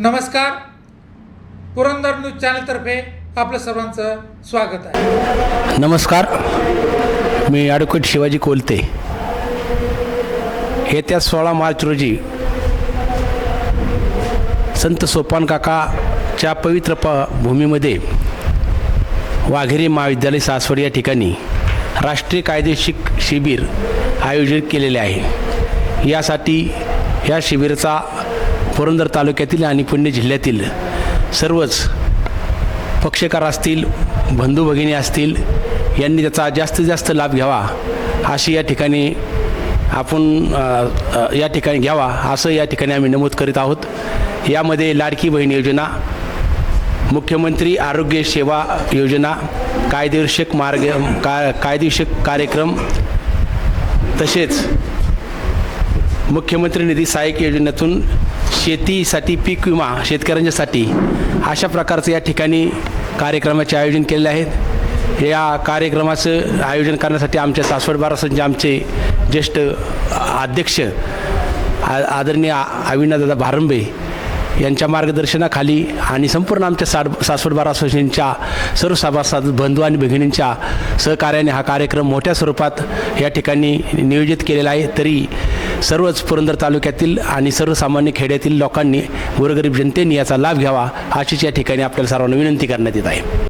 नमस्कार. पुरंदर न्यूज चॅनलतर्फे आपलं सर्वांचं स्वागत आहे. नमस्कार. मी ॲडव्होकेट शिवाजी कोलते. येत्या सोळा मार्च रोजी संत सोपान काकाच्या पवित्र प भूमीमध्ये वाघेरी महाविद्यालय सासवड या ठिकाणी राष्ट्रीय कायदेशीर शिबिर आयोजित केलेले आहे. यासाठी या शिबिराचा पुरंदर तालुक्यातील आणि पुणे जिल्ह्यातील सर्वच पक्षकार असतील बंधू भगिनी असतील यांनी त्याचा जास्तीत जास्त लाभ घ्यावा अशी या ठिकाणी आपण या ठिकाणी घ्यावा असं या ठिकाणी आम्ही नमूद करीत आहोत. यामध्ये लाडकी बहीण योजना मुख्यमंत्री आरोग्य सेवा योजना कायदेविषयक मार्ग का कायदेशीर कार्यक्रम तसेच मुख्यमंत्री निधी सहाय्यक योजनेतून शेतीसाठी पीक विमा शेतकऱ्यांच्यासाठी अशा प्रकारचं या ठिकाणी कार्यक्रमाचे आयोजन केलेले आहेत. या कार्यक्रमाचं आयोजन करण्यासाठी आमच्या सासवड बारासांचे आमचे ज्येष्ठ अध्यक्ष आ आदरणीय अविनादादा भारंबे यांच्या मार्गदर्शनाखाली आणि संपूर्ण आमच्या साड सासवड बारा असोसिएशनच्या सर्व सभासद बंधू आणि भगिनींच्या सहकार्याने हा कार्यक्रम मोठ्या स्वरूपात या ठिकाणी नियोजित केलेला आहे. तरी सर्वच पुरंदर तालुक्यातील आणि सर्वसामान्य खेड्यातील लोकांनी गोरगरीब जनतेने याचा लाभ घ्यावा अशीच या ठिकाणी आपल्याला सर्वांना विनंती करण्यात येत आहे.